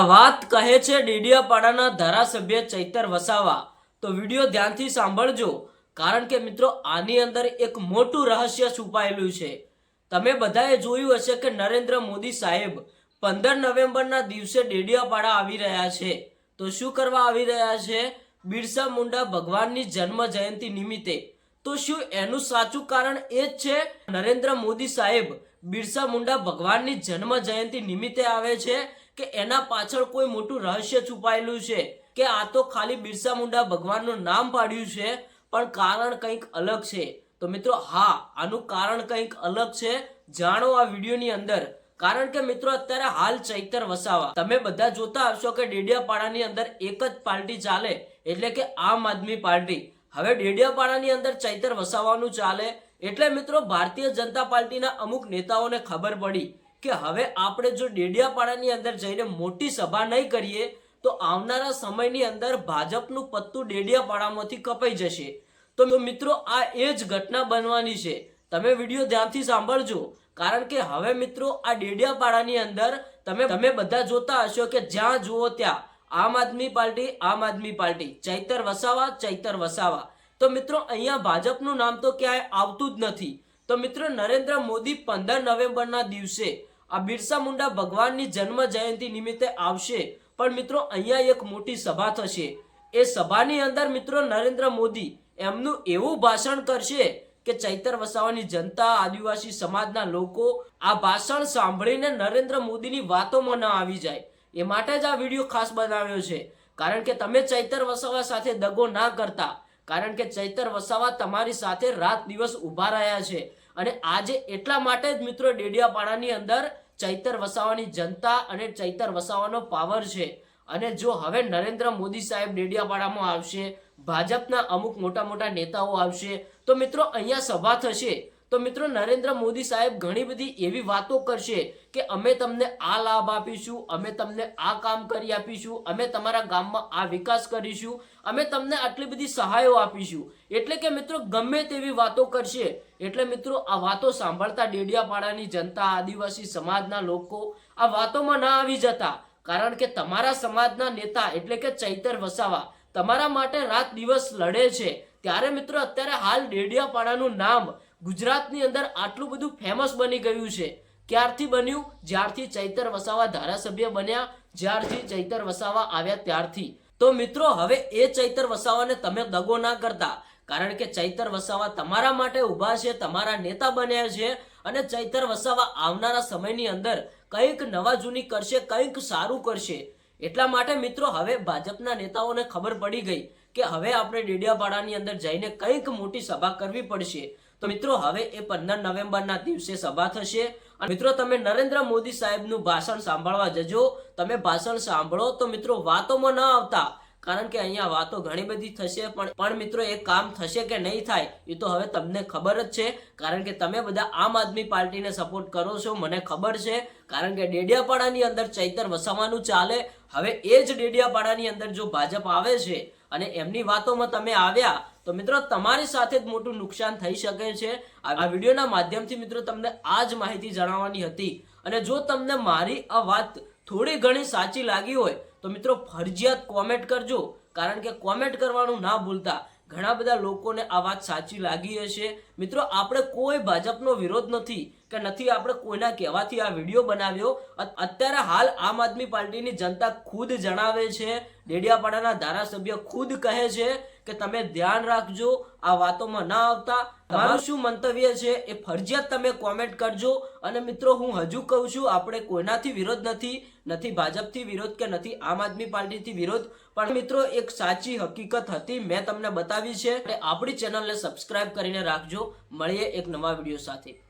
આ વાત કહે છે ડેડિયાપાડાના ધારાસભ્ય ચૈતર વસાવા. તો વીડિયો ધ્યાનથી સાંભળજો, કારણ કે મિત્રો આની અંદર એક મોટું રહસ્ય છુપાયેલું છે. તમે બધાએ જોયું હશે કે નરેન્દ્ર મોદી સાહેબ પંદર નવેમ્બરના દિવસે ડેડિયાપાડા આવી રહ્યા છે. તો શું કરવા આવી રહ્યા છે? બિરસા મુંડા ભગવાનની જન્મ જયંતિ નિમિત્તે. તો શું એનું સાચું કારણ એ જ છે? નરેન્દ્ર મોદી સાહેબ બિરસા મુંડા ભગવાનની જન્મ જયંતિ નિમિત્તે આવે છે? કે એના પાછળ કોઈ મોટું રહસ્ય છુપાયેલું છે? કે આ તો ખાલી બિરસા મુંડા ભગવાનનું નામ પાડ્યું છે, પણ કારણ કંઈક અલગ છે? તો મિત્રો, હા, આનું કારણ કંઈક અલગ છે. જાણો આ વિડીયોની અંદર. કારણ કે મિત્રો, અત્યારે હાલ ચૈતર વસાવા. તમે બધા જોતા હશો કે ડેડિયાપાડાની અંદર એક જ પાર્ટી ચાલે, એટલે કે આમ આદમી પાર્ટી. હવે ડેડિયાપાડાની અંદર ચૈતર વસાવાનું ચાલે. એટલે મિત્રો, ભારતીય જનતા પાર્ટીના અમુક નેતાઓને ખબર પડી. કે હવે આપણે જો ડેડિયાપાડાની અંદર જઈને મોટી સભા નહીં કરીએ, તો આવનારા સમયની અંદર ભાજપનું પત્તું ડેડિયાપાડામાંથી કપાઈ જશે. તો મિત્રો, આ એ જ ઘટના બનવાની છે. તમે વીડિયો ધ્યાનથી સાંભળજો. કારણ કે હવે મિત્રો, આ ડેડિયાપાડાની અંદર તમે તમે બધા જોતા હશો કે જ્યાં જુઓ ત્યાં આમ આદમી પાર્ટી, આમ આદમી પાર્ટી. ચૈતર વસાવા ચૈતર વસાવા. તો મિત્રો, અહીંયા ભાજપનું નામ તો ક્યાંય આવતું જ નથી. તો મિત્રો, નરેન્દ્ર મોદી પંદર નવેમ્બરના દિવસે આ બિરસા મુંડા ભગવાનની જન્મ જયંતિ નિમિત્તે આવશે. પણ મિત્રો, અહીંયા એક મોટી સભા થશે. એ સભાની અંદર મિત્રો નરેન્દ્ર મોદી એમનું એવું ભાષણ કરશે કે ચૈતર વસાવાની જનતા, આદિવાસી સમાજના લોકો આ ભાષણ સાંભળીને નરેન્દ્ર મોદીની વાતોમાં ન આવી જાય. એ માટે જ આ વીડિયો ખાસ બનાવ્યો છે. કારણ કે તમે ચૈતર વસાવા સાથે દગો ના કરતા. કારણ કે ચૈતર વસાવા તમારી સાથે રાત દિવસ ઊભા રહ્યા છે. અને આજે એટલા માટે જ મિત્રો ડેડિયાપાડાની અંદર ચૈતર વસાવાની જનતા અને ચૈતર વસાવાનો પાવર છે. અને જો હવે નરેન્દ્ર મોદી સાહેબ ડેડિયાપાડામાં આવશે, ભાજપના અમુક મોટા મોટા નેતાઓ આવશે, તો મિત્રો અહીંયા સભા થશે. તો મિત્રો નરેન્દ્ર મોદી સાહેબ ઘણી બધી એવી વાતો કરશે કે અમે તમને આ લાભ આપીશું, અમે તમને આ કામ કરી આપીશું, અમે તમારા ગામમાં આ વિકાસ કરીશું, અમે તમને આટલી બધી સહાયો આપીશું. એટલે કે મિત્રો ગમે તેવી વાતો કરશે, એટલે મિત્રો આ વાતો સાંભળતા ડેડિયાપાડાની જનતા, આદિવાસી સમાજના લોકો આ વાતોમાં ના આવી જતા. કારણ કે તમારા સમાજના નેતા એટલે કે ચૈતર વસાવા તમારા માટે રાત દિવસ લડે છે. ત્યારે મિત્રો અત્યારે હાલ ડેડિયાપાડાનું નામ ગુજરાતની અંદર આટલું બધું ફેમસ બની ગયું છે. ક્યારથી બન્યું? જ્યારથી ચૈતર વસાવા ધારાસભ્ય બન્યા, જ્યારથી ચૈતર વસાવા આવ્યા ત્યારથી. તો મિત્રો, હવે એ ચૈતર વસાવાને તમે દગો ના કરતા, કારણ કે ચૈતર વસાવા તમારા માટે ઊભા છે, તમારા નેતા બન્યા છે અને ચૈતર વસાવા આવનારા સમયની અંદર કંઈક નવા જૂની કરશે, કંઈક સારું કરશે. એટલા માટે મિત્રો, હવે ભાજપના નેતાઓને ખબર પડી ગઈ કે હવે આપણે ડેડિયાપાડાની અંદર જઈને કંઈક મોટી સભા કરવી પડશે. તો મિત્રો, હવે એ પંદર નવેમ્બરના દિવસે સભા થશે. અને મિત્રો, તમે નરેન્દ્ર મોદી સાહેબનું ભાષણ સાંભળવા જજો. તમે ભાષણ સાંભળો તો મિત્રો, વાતોમાં ન આવતા. કારણ કે અહીંયા વાતો ઘણી બધી થશે, પણ પણ મિત્રો, એ કામ થશે કે નહીં થાય, એ તો હવે તમને ખબર જ છે. કારણ કે તમે બધા આમ આદમી પાર્ટીને સપોર્ટ કરો છો, મને ખબર છે. કારણ કે ડેડિયાપાડાની અંદર ચૈતર વસાવાનું ચાલે. હવે એ જ ડેડિયાપાડાની અંદર જો ભાજપ આવે છે, અને એમની વાતોમાં તમે આવ્યા તો મિત્રો, તમારી સાથે જ મોટું નુકસાન થઈ શકે છે. આ વિડીયોના માધ્યમથી મિત્રો, તમને આ જ માહિતી જણાવવાની હતી. અને જો તમને મારી આ વાત થોડી ઘણી સાચી લાગી હોય, તો મિત્રો, ફરજિયાત કોમેન્ટ કરજો. કારણ કે કોમેન્ટ કરવાનું ના ભૂલતા ઘણા બધા લોકોને આ વાત સાચી લાગી હશે. મિત્રો, આપણે કોઈ ભાજપનો વિરોધ નથી કે નથી આપણે કોઈના કહેવાથી આ વીડિયો બનાવ્યો. અત્યારે હાલ આમ આદમી પાર્ટીની જનતા ખુદ જણાવે છે. ડેડિયાપાડાના ધારાસભ્ય ખુદ કહે છે કે તમે ધ્યાન રાખજો આ વાતોમાં ના આવતા. તમારું શું મંતવ્ય છે એ ફરજિયાત તમે કોમેન્ટ કરજો. અને મિત્રો હું હજુ કહું છું આપણે કોઈનાથી વિરોધ નથી નથી ભાજપથી વિરોધ કે નથી આમ આદમી પાર્ટીથી વિરોધ. પણ મિત્રો એક સાચી હકીકત હતી મેં તમને બતાવી છે. આપણી ચેનલને સબસ્ક્રાઇબ કરીને રાખજો. મળીએ એક નવા વીડિયો સાથે.